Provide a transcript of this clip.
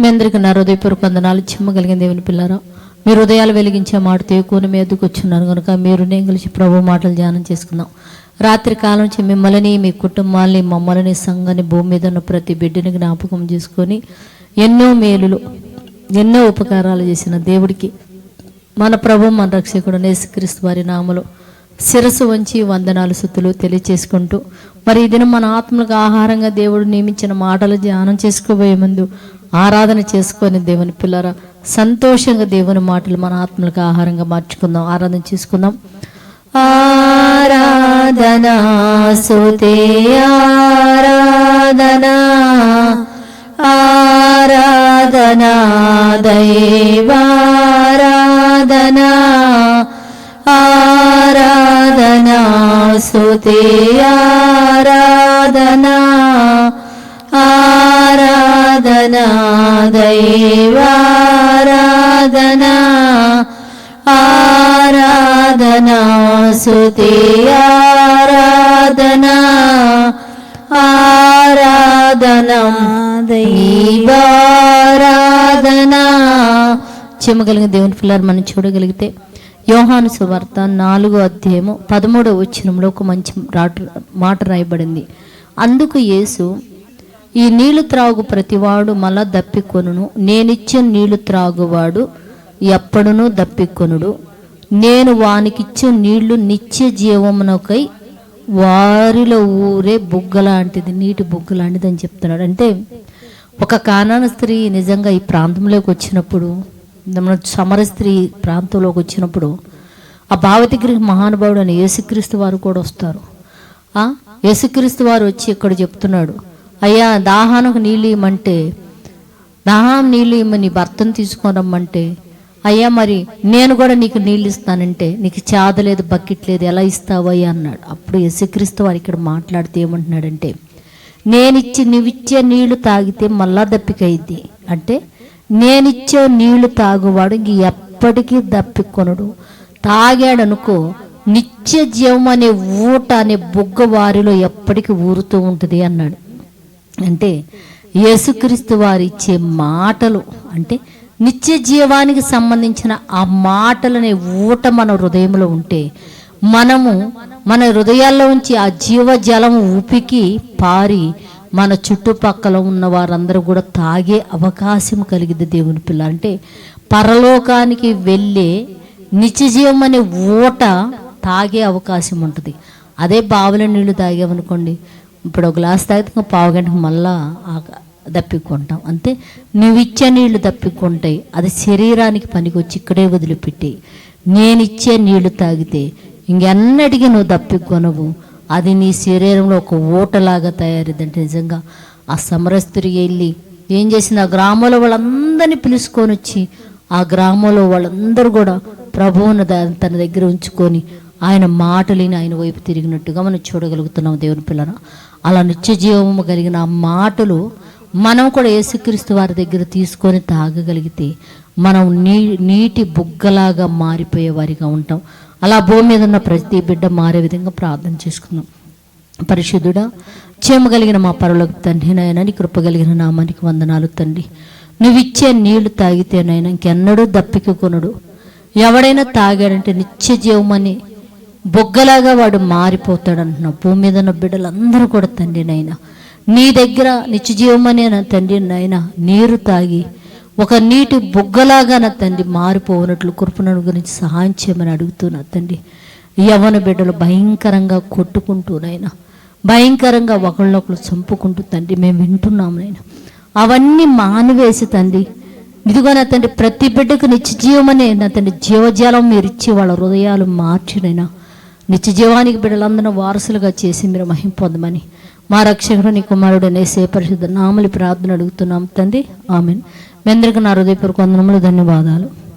మీ అందరికీ నా హృదయపూర్వక వందనాలు. చిమ్మగలిగిన దేవుని పిల్లారా మీరు హృదయాలు వెలిగించే మాట తేకుని మీదకు వచ్చున్నాను. కనుక మీరు నేను కలిసి ప్రభు మాటలు ధ్యానం చేసుకుందాం. రాత్రి కాలం నుంచి మిమ్మల్ని మీ కుటుంబాన్ని మమ్మల్ని సంఘాన్ని భూమి మీద ఉన్న ప్రతి బిడ్డని జ్ఞాపకం చేసుకొని ఎన్నో మేలులు ఎన్నో ఉపకారాలు చేసిన దేవుడికి మన ప్రభు మన రక్షకుడు నేసుక్రీస్తు వారి నామలో శిరస్సు వంచి వందనాలు సుత్తులు తెలియచేసుకుంటూ మరి ఇదిన మన ఆత్మలకు ఆహారంగా దేవుడు నియమించిన మాటలు ధ్యానం చేసుకోబోయే ముందు ఆరాధన చేసుకొని దేవుని పిల్లరా సంతోషంగా దేవుని మాటలు మన ఆత్మలకు ఆహారంగా మార్చుకుందాం. ఆరాధన చేసుకుందాం. ఆరాధనా సుతే ఆరాధనా ఆరాధనా దైవారాధనా ఆరాధనా సుతే ఆరాధనా. ఆరాధనా దైవారాధనా ఆరాధనా స్తుతి ఆరాధనా ఆరాధనం దైవారాధనా చెమ్మగలిగిన దేవుని పిల్లలు మనం చూడగలిగితే యోహాను సువార్త నాలుగో అధ్యాయము పదమూడవ వచ్చినంలో ఒక మంచి రాట మాట రాయబడింది. అందుకు యేసు ఈ నీళ్ళు త్రాగు ప్రతివాడు మళ్ళా దప్పికొనును. నేనిచ్చిన నీళ్ళు త్రాగువాడు ఎప్పుడునూ దప్పికొనుడు. నేను వానికిచ్చే నీళ్ళు నిత్య జీవమునకై వారిలో ఊరే బుగ్గ లాంటిది నీటి బుగ్గ లాంటిది అని చెప్తున్నాడు. అంటే ఒక కానాన స్త్రీ నిజంగా ఈ ప్రాంతంలోకి వచ్చినప్పుడు మన సమర స్త్రీ ప్రాంతంలోకి వచ్చినప్పుడు ఆ భావతిగ్రహ మహానుభావుడు అని యేసుక్రీస్తు వారు కూడా వస్తారు. యేసుక్రీస్తు వారు వచ్చి ఇక్కడ చెప్తున్నాడు అయ్యా దాహానికి నీళ్ళు ఇవ్వమంటే దాహం నీళ్ళు ఇమ్మని భర్తను తీసుకొని రమ్మంటే అయ్యా మరి నేను కూడా నీకు నీళ్ళు ఇస్తానంటే నీకు చాద లేదు బకెట్ లేదు ఎలా ఇస్తావయ్యా అన్నాడు. అప్పుడు యశుక్రీస్తు వారు ఇక్కడ మాట్లాడితే ఏమంటున్నాడంటే నేనిచ్చి నువ్విచ్చే నీళ్ళు తాగితే మళ్ళా దప్పికైద్ది. అంటే నేనిచ్చే నీళ్ళు తాగువాడు ఇంక ఎప్పటికీ దప్పికొనడు. తాగాడనుకో నిత్య జీవం అనే ఊట అనే బుగ్గ వారిలో ఎప్పటికీ ఊరుతూ ఉంటుంది అన్నాడు. అంటే యేసుక్రీస్తు వారు ఇచ్చే మాటలు అంటే నిత్య జీవానికి సంబంధించిన ఆ మాటలనే ఊట మన హృదయంలో ఉంటే మనము మన హృదయాల్లో ఉంచి ఆ జీవజలం ఉపికి పారి మన చుట్టుపక్కల ఉన్న వారందరూ కూడా తాగే అవకాశం కలిగింది దేవుని పిల్ల. అంటే పరలోకానికి వెళ్ళే నిత్యజీవం అనే ఊట తాగే అవకాశం ఉంటుంది. అదే బావుల నీళ్ళు తాగామనుకోండి ఇప్పుడు ఒక గ్లాస్ తాగితే ఇంకా పావు గంటకు మళ్ళా ఆ- అంతే? నువ్వు ఇచ్చే నీళ్ళు దప్పికొంటాయి అది శరీరానికి పనికొచ్చి ఇక్కడే వదిలిపెట్టి. నేను ఇచ్చే నీళ్ళు తాగితే ఇంకెన్నటికీ నువ్వు దప్పికొనవు అది నీ శరీరంలో ఒక ఊటలాగా తయారైందంటే నిజంగా ఆ సమరస్త్రి వెళ్ళి ఏం చేసింది? ఆ గ్రామంలో వాళ్ళందరినీ పిలుచుకొని వచ్చి ఆ గ్రామంలో వాళ్ళందరూ కూడా ప్రభువును తన దగ్గర ఉంచుకొని ఆయన మాటలేని ఆయన వైపు తిరిగినట్టుగా మనం చూడగలుగుతున్నాం దేవుని పిల్లన అలా నిత్య జీవము కలిగిన ఆ మాటలు మనం కూడా యేసుక్రీస్తు వారి దగ్గర తీసుకొని తాగగలిగితే మనం నీ నీటి బుగ్గలాగా మారిపోయే వారిగా ఉంటాం. అలా భూమి మీద ఉన్న ప్రతి బిడ్డ మారే విధంగా ప్రార్థన చేసుకుందాం. పరిశుద్ధుడా చేమ కలిగిన మా పరులకు తండ్రి నాయన నీ కృప కలిగిన నామానికి వందనాలు తండ్రి. నువ్విచ్చే నీళ్ళు తాగితేనైనా ఇంకెన్నడూ దప్పిక కొనడు. ఎవడైనా తాగాడంటే నిత్య జీవమని బొగ్గలాగా వాడు మారిపోతాడు అంటున్నావు భూమి మీద ఉన్న బిడ్డలందరూ కూడా తండ్రి నీ దగ్గర నిత్యజీవమనే నా తండ్రి నీరు తాగి ఒక నీటి బొగ్గలాగా నా తండ్రి మారిపోనట్లు కృపణను గురించి సహాయం చేయమని అడుగుతున్నా తండ్రి. యవన బిడ్డలు భయంకరంగా కొట్టుకుంటూనైనా భయంకరంగా ఒకళ్ళొకళ్ళు చంపుకుంటూ తండ్రి మేము వింటున్నాము నాయన. అవన్నీ మానివేసి తండ్రి ఇదిగో నా తండ్రి ప్రతి బిడ్డకు నిత్యజీవమనే నా తండ్రి జీవజాలం మీరు ఇచ్చి వాళ్ళ హృదయాలు మార్చినైనా నిత్య జీవానికి బిడ్డలందరూ వారసులుగా చేసి మీరు మహిం పొందమని మా రక్షకుడు నీ కుమారుడు అనేసే పరిశుద్ధ నామలి ప్రార్థన అడుగుతున్నాం తండ్రి. ఆమెన్. మీ అందరికీ నా హృదయపూర్వక వందనములు ధన్యవాదాలు.